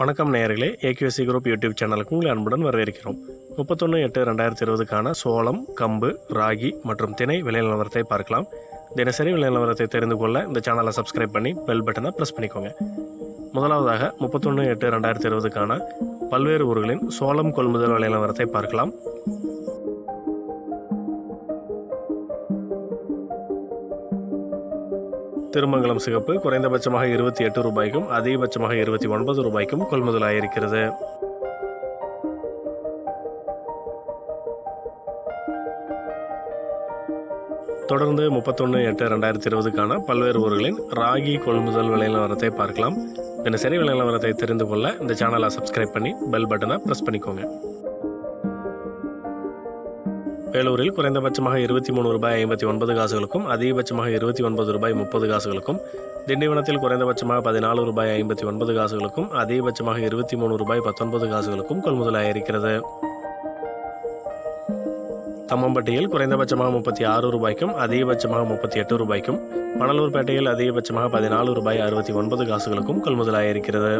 வணக்கம் நேயர்களே. ஏகியூசி group YouTube சேனலுக்கு உங்களை அன்புடன் வரவேற்கிறோம். முப்பத்தொன்று எட்டு ரெண்டாயிரத்தி இருபதுக்கான சோளம் கம்பு ராகி மற்றும் திணை விலை நிலவரத்தை பார்க்கலாம். தினசரி விலை நிலவரத்தை தெரிந்து கொள்ள இந்த சேனலை சப்ஸ்கிரைப் பண்ணி பெல் பட்டனை ப்ரெஸ் பண்ணிக்கோங்க. முதலாவதாக முப்பத்தொன்று எட்டு ரெண்டாயிரத்தி இருபதுக்கான பல்வேறு ஊர்களின் சோளம் கொள்முதல் விலை நிலவரத்தை பார்க்கலாம். திருமங்கலம் சிகப்பு குறைந்தபட்சமாக இருபத்தி எட்டு ரூபாய்க்கும் அதிகபட்சமாக இருபத்தி ஒன்பது ரூபாய்க்கும் கொள்முதலாயிருக்கிறது. தொடர்ந்து முப்பத்தொன்று எட்டு ரெண்டாயிரத்தி இருபதுக்கான பல்வேறு ஊர்களின் ராகி கொள்முதல் விலை நிலவரத்தை பார்க்கலாம். தினசரி விலை நிலவரத்தை தெரிந்து கொள்ள இந்த சேனலை சப்ஸ்கிரைப் பண்ணி பெல் பட்டனை ப்ரெஸ் பண்ணிக்கோங்க. வேலூரில் குறைந்தபட்சமாக இருபத்தி மூணு ரூபாய் ஐம்பத்தி ஒன்பது காசுகளுக்கும் அதிகபட்சமாக இருபத்தி ஒன்பது ரூபாய் முப்பது காசுகளுக்கும் திண்டிவனத்தில் குறைந்தபட்சமாக பதினாலு ரூபாய் ஐம்பத்தி ஒன்பது காசுகளுக்கும் அதிகபட்சமாக இருபத்தி மூணு ரூபாய் பத்தொன்பது காசுகளுக்கும் கொள்முதலாயிருக்கிறது தம்மம்பட்டியில் குறைந்தபட்சமாக முப்பத்தி ஆறு ரூபாய்க்கும் அதிகபட்சமாக முப்பத்தி எட்டு ரூபாய்க்கும் மணலூர்பேட்டையில் அதிகபட்சமாக பதினாலு ரூபாய் அறுபத்தி ஒன்பது காசுகளுக்கும் கொள்முதலாயிருக்கிறது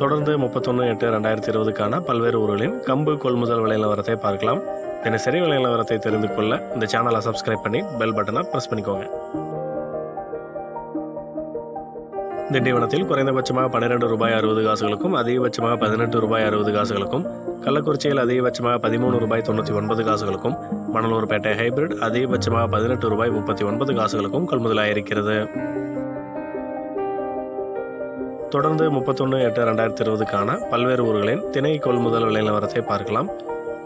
தொடர்ந்து முப்பத்தொன்று எட்டு ரெண்டாயிரத்தி இருபதுக்கான பல்வேறு ஊர்களின் கம்பு கொள்முதல் விலை நிலவரத்தை பார்க்கலாம். தினசரி விலை நிலவரத்தை தெரிந்து கொள்ள இந்த சேனலை சப்ஸ்கிரைப் பண்ணி பெல் பட்டனை ப்ரெஸ் பண்ணிக்கோங்க. திண்டிவனத்தில் குறைந்தபட்சமாக பன்னிரெண்டு ரூபாய் அறுபது காசுகளுக்கும் அதிகபட்சமாக பதினெட்டு ரூபாய் அறுபது காசுகளுக்கும் கள்ளக்குறிச்சியில் அதிகபட்சமாக பதிமூணு ரூபாய் தொண்ணூற்றி ஒன்பது காசுகளுக்கும் மணலூர்பேட்டை ஹைபிரிட் அதிகபட்சமாக பதினெட்டு ரூபாய் முப்பத்தி ஒன்பது காசுகளுக்கும் கொள்முதலாயிருக்கிறது. தொடர்ந்து முப்பத்தொன்று எட்டு ரெண்டாயிரத்தி இருபதுக்கான பல்வேறு ஊர்களின் திணை கொள்முதல் விலை நிலவரத்தை பார்க்கலாம்.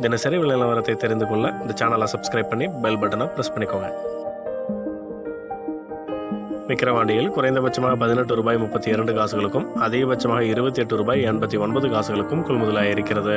தினசரி விலை நிலவரத்தை தெரிந்து கொள்ள இந்த சேனலை சப்ஸ்கிரைப் பண்ணி பெல் பட்டனை ப்ரெஸ் பண்ணிக்கோங்க. விக்கிரவாண்டியில் குறைந்தபட்சமாக பதினெட்டு ரூபாய் முப்பத்தி இரண்டு காசுகளுக்கும் அதிகபட்சமாக இருபத்தி எட்டு ரூபாய் எண்பத்தி ஒன்பது காசுகளுக்கும் கொள்முதலாக இருக்கிறது.